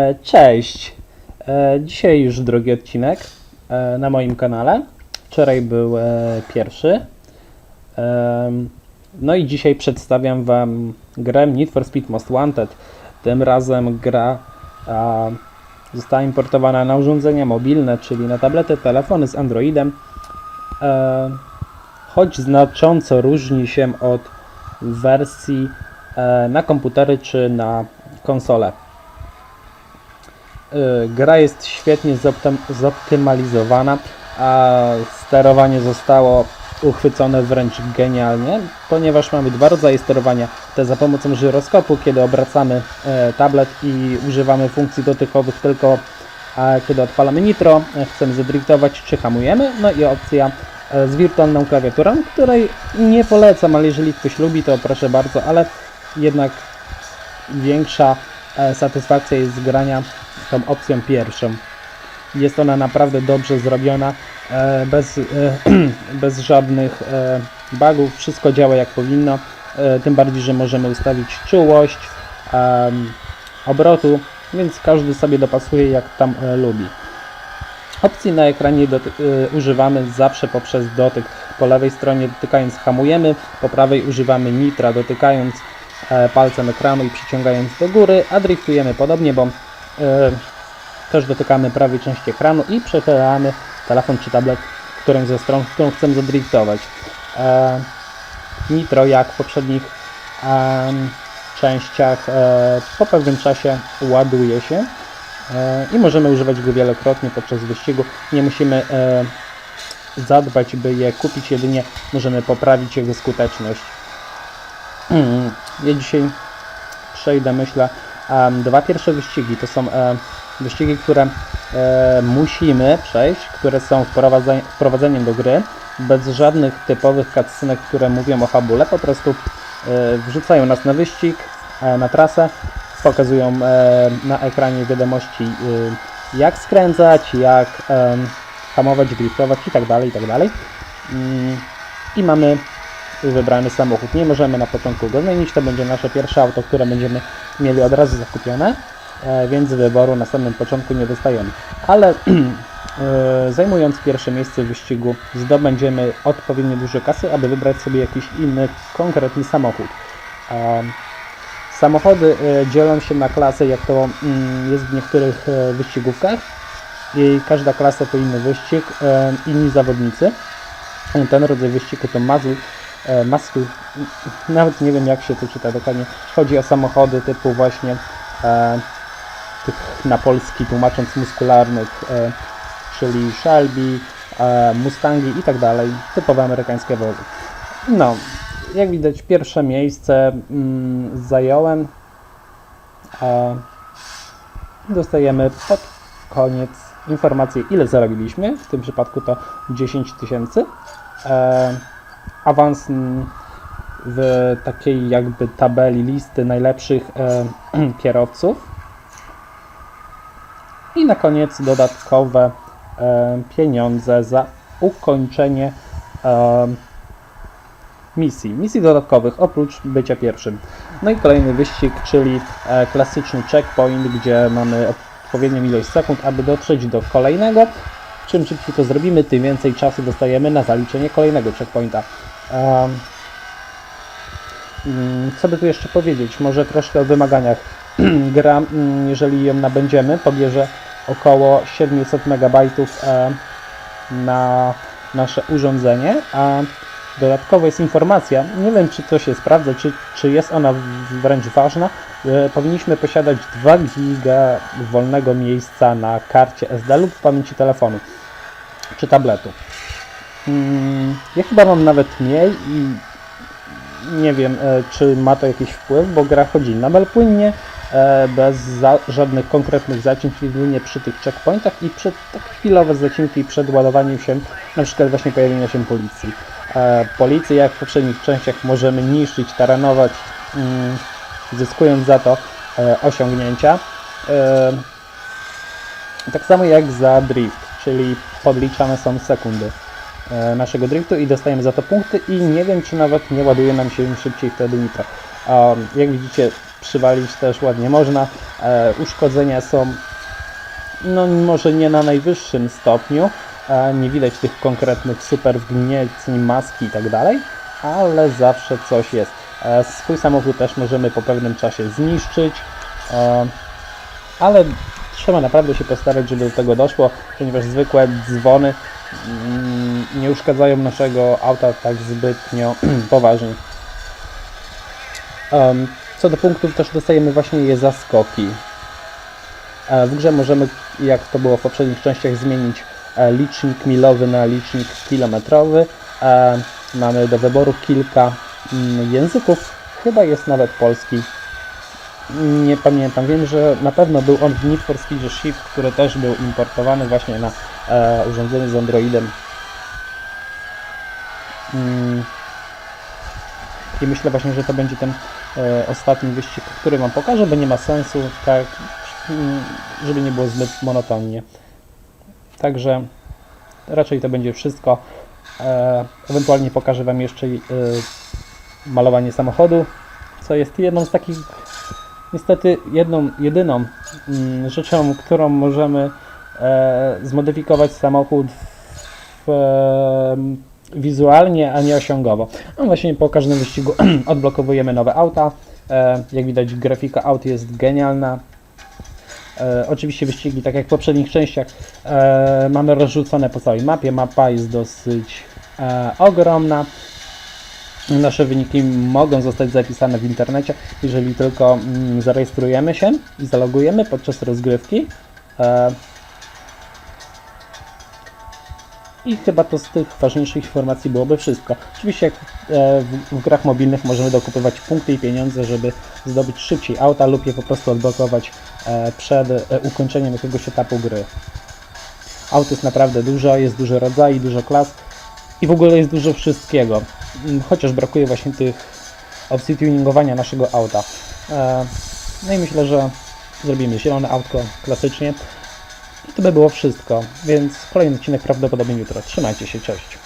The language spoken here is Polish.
E, Cześć! E, Dzisiaj już drugi odcinek e, na moim kanale. Wczoraj był pierwszy. No i dzisiaj przedstawiam Wam grę Need for Speed Most Wanted. Tym razem gra została importowana na urządzenia mobilne, czyli na tablety, telefony z Androidem. Choć znacząco różni się od wersji na komputery czy na konsole. Y, Gra jest świetnie zoptym- zoptymalizowana, a sterowanie zostało uchwycone wręcz genialnie, ponieważ mamy dwa rodzaje sterowania. Te za pomocą żyroskopu, kiedy obracamy e, tablet i używamy funkcji dotykowych tylko a kiedy odpalamy nitro, e, chcemy zadriftować czy hamujemy. No i opcja e, z wirtualną klawiaturą, której nie polecam, ale jeżeli ktoś lubi, to proszę bardzo, ale jednak większa satysfakcja jest z grania tą opcją pierwszą. Jest ona naprawdę dobrze zrobiona, e, bez, e, bez żadnych e, bugów, wszystko działa jak powinno, tym bardziej, że możemy ustawić czułość obrotu, więc każdy sobie dopasuje jak tam lubi. Opcji na ekranie używamy zawsze poprzez dotyk. Po lewej stronie dotykając hamujemy, po prawej używamy nitra dotykając palcem ekranu i przyciągając do góry, a driftujemy podobnie, bo też dotykamy prawej części ekranu i przechylamy telefon czy tablet, którą ze stron, którą chcemy zadriftować. E, nitro, jak w poprzednich częściach, e, po pewnym czasie ładuje się e, i możemy używać go wielokrotnie podczas wyścigu. Nie musimy e, zadbać, by je kupić, jedynie możemy poprawić jego skuteczność. Ja dzisiaj przejdę, myślę, dwa pierwsze wyścigi. To są wyścigi, które musimy przejść, które są wprowadzeniem, do gry, bez żadnych typowych cutscenek, które mówią o fabule. Po prostu e, wrzucają nas na wyścig, e, na trasę, pokazują e, na ekranie wiadomości, jak skręcać, jak hamować, driftować i tak dalej, i tak dalej. Mm, I mamy wybrany samochód. Nie możemy na początku go zmienić, to będzie nasze pierwsze auto, które będziemy mieli od razu zakupione, e, więc wyboru na samym początku nie dostajemy. Ale e, zajmując pierwsze miejsce w wyścigu zdobędziemy odpowiednio dużo kasy, aby wybrać sobie jakiś inny, konkretny samochód. Em, Samochody e, dzielą się na klasy, jak to mm, jest w niektórych e, wyścigówkach. I każda klasa to inny wyścig, e, inni zawodnicy. Ten rodzaj wyścigu to mazur, e, masku, nawet nie wiem jak się to czyta dokładnie. Chodzi o samochody typu właśnie e, tych na polski tłumacząc muskularnych, e, czyli Shelby, e, Mustangi i tak dalej, typowe amerykańskie wozy. No, jak widać pierwsze miejsce mm, zająłem. E, dostajemy pod koniec informację ile zarobiliśmy, w tym przypadku to 10 tysięcy. E, awans w takiej jakby tabeli listy najlepszych e, kierowców. I na koniec dodatkowe e, pieniądze za ukończenie e, misji. Misji dodatkowych oprócz bycia pierwszym. No i kolejny wyścig, czyli e, klasyczny checkpoint, gdzie mamy odpowiednią ilość sekund, aby dotrzeć do kolejnego. Czym szybciej to zrobimy, tym więcej czasu dostajemy na zaliczenie kolejnego checkpointa. Mm, Co by tu jeszcze powiedzieć? Może troszkę o wymaganiach. Gra, mm, jeżeli ją nabędziemy, pobierze około 700 MB na nasze urządzenie, a dodatkowo jest informacja, nie wiem czy to się sprawdza, czy, czy jest ona wręcz ważna, e, powinniśmy posiadać 2 giga wolnego miejsca na karcie SD lub w pamięci telefonu czy tabletu. Mm, Ja chyba mam nawet mniej i nie wiem, e, czy ma to jakiś wpływ, bo gra chodzi nadal płynnie, e, bez żadnych konkretnych zacięć, jedynie przy tych checkpointach i przy tak chwilowe zacinki przed ładowaniem się, na przykład właśnie pojawienia się policji. E, Policji, jak w poprzednich częściach, możemy niszczyć, taranować, mm, zyskując za to e, osiągnięcia. E, Tak samo jak za drift, czyli podliczane są sekundy naszego driftu i dostajemy za to punkty i nie wiem, czy nawet nie ładuje nam się szybciej wtedy nitro. Jak widzicie, przywalić też ładnie można. Uszkodzenia są no może nie na najwyższym stopniu, nie widać tych konkretnych super maski i tak dalej, ale zawsze coś jest. E, swój samochód też możemy po pewnym czasie zniszczyć, e, ale trzeba naprawdę się postarać, żeby do tego doszło, ponieważ zwykłe dzwony mm, nie uszkadzają naszego auta tak zbytnio poważnie. Co do punktów też dostajemy właśnie je zaskoki. E, W grze możemy, jak to było w poprzednich częściach, zmienić licznik milowy na licznik kilometrowy. E, Mamy do wyboru kilka mm, języków, chyba jest nawet polski. Nie pamiętam, wiem, że na pewno był on w Need for Speed Shift, który też był importowany właśnie na e, urządzenie z Androidem. Mm. I myślę właśnie, że to będzie ten e, ostatni wyścig, który Wam pokażę, bo nie ma sensu, tak, mm, żeby nie było zbyt monotonnie. Także raczej to będzie wszystko. E, ewentualnie pokażę Wam jeszcze e, malowanie samochodu, co jest jedną z takich, niestety jedną, jedyną mm, rzeczą, którą możemy e, zmodyfikować samochód w, wizualnie, a nie osiągowo. No właśnie po każdym wyścigu odblokowujemy nowe auta. Jak widać grafika aut jest genialna. E, oczywiście wyścigi, tak jak w poprzednich częściach, e, mamy rozrzucone po całej mapie. Mapa jest dosyć e, ogromna. Nasze wyniki mogą zostać zapisane w internecie, jeżeli tylko mm, zarejestrujemy się i zalogujemy podczas rozgrywki. E, I chyba to z tych ważniejszych informacji byłoby wszystko. Oczywiście jak e, w, w grach mobilnych możemy dokupywać punkty i pieniądze, żeby zdobyć szybciej auta lub je po prostu odblokować przed e, ukończeniem jakiegoś etapu gry. Aut jest naprawdę dużo, jest dużo rodzajów, dużo klas i w ogóle jest dużo wszystkiego. Mm, Chociaż brakuje właśnie tych opcji tuningowania naszego auta. E, no i myślę, że zrobimy zielone autko klasycznie. I to by było wszystko, więc kolejny odcinek prawdopodobnie jutro. Trzymajcie się, cześć.